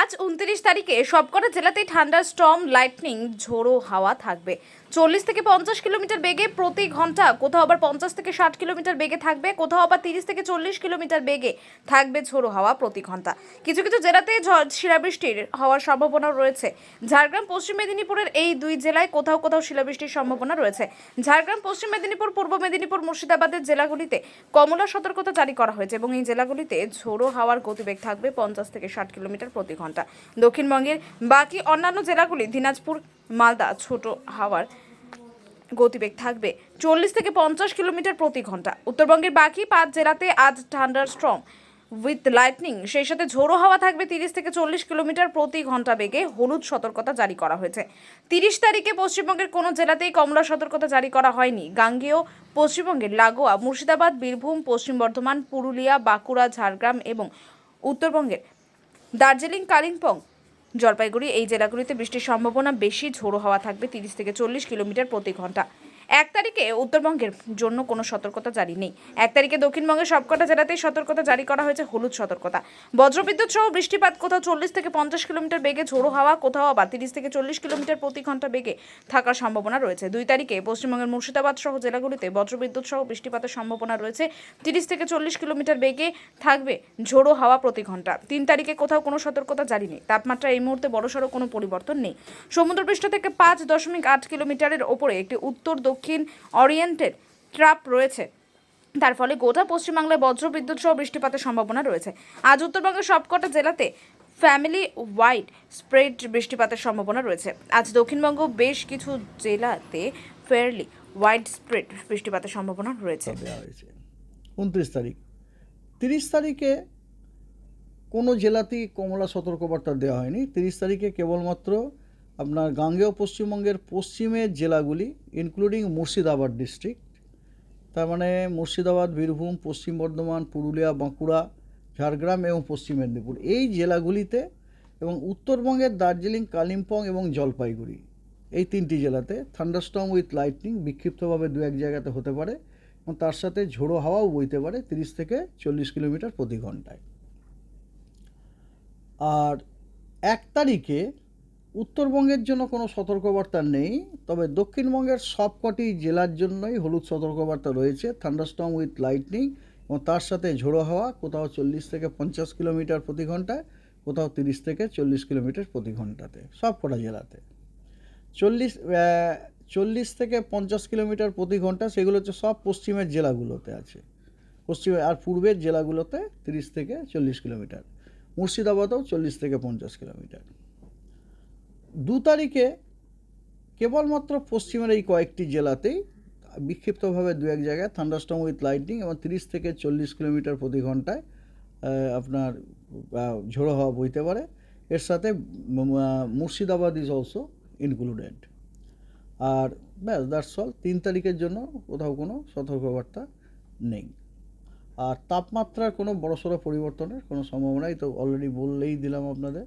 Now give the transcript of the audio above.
আজ উনত্রিশ তারিখে সবকটা জেলাতেই ঠান্ডা স্টর্ম লাইটনিং ঝোড়ো হাওয়া থাকবে। চল্লিশ থেকে পঞ্চাশ কিলোমিটার বেগে প্রতি ঘণ্টা কোথাও আবার পঞ্চাশ থেকে ষাট কিলোমিটার বেগে থাকবে, কোথাও আবার তিরিশ থেকে চল্লিশ কিলোমিটার বেগে থাকবে ঝোড়ো হাওয়া প্রতি ঘণ্টা। কিছু কিছু জেলাতে শিলাবৃষ্টির হওয়ার সম্ভাবনা রয়েছে। ঝাড়গ্রাম, পশ্চিম মেদিনীপুরের এই দুই জেলায় কোথাও কোথাও শিলাবৃষ্টির সম্ভাবনা রয়েছে। ঝাড়গ্রাম, পশ্চিম মেদিনীপুর, পূর্ব মেদিনীপুর, মুর্শিদাবাদের জেলাগুলিতে কমলা সতর্কতা জারি করা হয়েছে এবং এই জেলাগুলিতে ঝোড়ো হাওয়ার গতিবেগ থাকবে পঞ্চাশ থেকে ষাট কিলোমিটার প্রতি ঘণ্টা। দক্ষিণবঙ্গের বাকি অন্যান্য জেলাগুলি, দিনাজপুর মালদা ছোট হাওয়ার গতিবেগ থাকবে। চল্লিশ থেকে পঞ্চাশ কিলোমিটার প্রতি ঘণ্টা। উত্তরবঙ্গের বাকি পাঁচ জেলাতে আজ ঠান্ডার স্ট্রং উইথ লাইটনিং, সেই সাথে ঝোড়ো হাওয়া থাকবে তিরিশ থেকে চল্লিশ কিলোমিটার প্রতি ঘণ্টা বেগে। হলুদ সতর্কতা জারি করা হয়েছে। তিরিশ তারিখে পশ্চিমবঙ্গের কোনো জেলাতেই কমলা সতর্কতা জারি করা হয়নি। গাঙ্গেয়, পশ্চিমবঙ্গের লাগোয়া, মুর্শিদাবাদ, বীরভূম, পশ্চিম বর্ধমান, পুরুলিয়া, বাঁকুড়া, ঝাড়গ্রাম এবং উত্তরবঙ্গের দার্জিলিং, কালিম্পং জলপাইগুড়ি এই জেলাগুলিতে বৃষ্টির সম্ভাবনা বেশি, ঝোড়ো হওয়া থাকবে তিরিশ থেকে চল্লিশ কিলোমিটার প্রতি ঘণ্টা। এক তারিখে উত্তরবঙ্গের জন্য কোনো সতর্কতা জারি নেই। এক তারিখে দক্ষিণবঙ্গের সবকটা জেলাতেই সতর্কতা জারি করা হয়েছে হলুদ সতর্কতা। বজ্রবিদ্যুৎ সহ বৃষ্টিপাত কোথাও চল্লিশ থেকে পঞ্চাশ কিলোমিটার বেগে, ঝোড়ো হাওয়া কোথাও আবার তিরিশ থেকে চল্লিশ কিলোমিটার প্রতি ঘণ্টা বেগে থাকার সম্ভাবনা রয়েছে। দুই তারিখে পশ্চিমবঙ্গের মুর্শিদাবাদ সহ জেলাগুলিতে বজ্রবিদ্যুৎ সহ বৃষ্টিপাতের সম্ভাবনা রয়েছে। তিরিশ থেকে চল্লিশ কিলোমিটার বেগে থাকবে ঝোড়ো হাওয়া প্রতি ঘণ্টা। তিন তারিখে কোথাও কোনো সতর্কতা জারি নেই। তাপমাত্রা এই মুহূর্তে বড়সড় কোনো পরিবর্তন নেই। সমুদ্রপৃষ্ঠ থেকে পাঁচ দশমিক আট কিলোমিটারের ওপরে একটি উত্তর দক্ষিণ অরিয়েন্টেড ট্রাপ রয়েছে। তার ফলে গোটা পশ্চিমবাংলায় বজ্রবিদ্যুৎ সহ বৃষ্টিপাতের সম্ভাবনা রয়েছে। আজ উত্তরবঙ্গের সবকটা জেলাতে ফ্যামিলি ওয়াইড স্প্রেড বৃষ্টিপাতের সম্ভাবনা রয়েছে। আজ দক্ষিণবঙ্গ বেশ কিছু জেলাতে ফেয়ারলি ওয়াইড স্প্রেড বৃষ্টিপাতের সম্ভাবনা রয়েছে। উনত্রিশ তারিখ। তিরিশ তারিখে কোনো জেলাতেই কমলা সতর্কবার্তা দেওয়া হয়নি। তিরিশ তারিখে কেবলমাত্র আপনার গাঙ্গেয় পশ্চিমবঙ্গের পশ্চিমের জেলাগুলি ইনক্লুডিং মুর্শিদাবাদ ডিস্ট্রিক্ট তার মানে মুর্শিদাবাদ, বীরভূম, পশ্চিম বর্ধমান, পুরুলিয়া, বাঁকুড়া, ঝাড়গ্রাম এবং পশ্চিম মেদিনীপুর। এই জেলাগুলিতে এবং উত্তরবঙ্গের দার্জিলিং, কালিম্পং এবং জলপাইগুড়ি, এই তিনটি জেলাতে থান্ডারস্টর্ম উইথ লাইটনিং বিক্ষিপ্তভাবে দু এক জায়গাতে হতে পারে এবং তার সাথে ঝোড়ো হাওয়াও বইতে পারে তিরিশ থেকে চল্লিশ কিলোমিটার প্রতি ঘন্টায়। আর এক তারিখে উত্তরবঙ্গের জন্য কোনো সতর্কবার্তা নেই, তবে দক্ষিণবঙ্গের সবকটি জেলার জন্যই হলুদ সতর্কবার্তা রয়েছে, থান্ডারস্টর্ম উইথ লাইটনিং এবং তার সাথে ঝোড়ো হাওয়া, কোথাও চল্লিশ থেকে পঞ্চাশ কিলোমিটার প্রতি ঘন্টায়, কোথাও তিরিশ থেকে চল্লিশ কিলোমিটার প্রতি ঘন্টাতে সবকটা জেলাতে। চল্লিশ চল্লিশ থেকে পঞ্চাশ কিলোমিটার প্রতি ঘণ্টা, সেগুলো হচ্ছে সব পশ্চিমের জেলাগুলোতে আছে। পশ্চিমে, আর পূর্বের জেলাগুলোতে তিরিশ থেকে চল্লিশ কিলোমিটার, মুর্শিদাবাদেও চল্লিশ থেকে পঞ্চাশ কিলোমিটার। দু তারিখে কেবলমাত্র পশ্চিমের এই কয়েকটি জেলাতেই বিক্ষিপ্তভাবে দু এক জায়গায় থান্ডারস্টর্ম উইথ লাইটনিং এবং তিরিশ থেকে চল্লিশ কিলোমিটার প্রতি ঘন্টায় আপনার ঝোড়ো হওয়া বইতে পারে। এর সাথে মুর্শিদাবাদ ইজ অলসো ইনক্লুডেড আর ব্যাস দ্যাটস অল তিন তারিখের জন্য কোথাও কোনো সতর্কবার্তা নেই। আর তাপমাত্রার কোনো বড়সড় পরিবর্তনের কোনো সম্ভাবনাই তো অলরেডি বললেই দিলাম আপনাদের।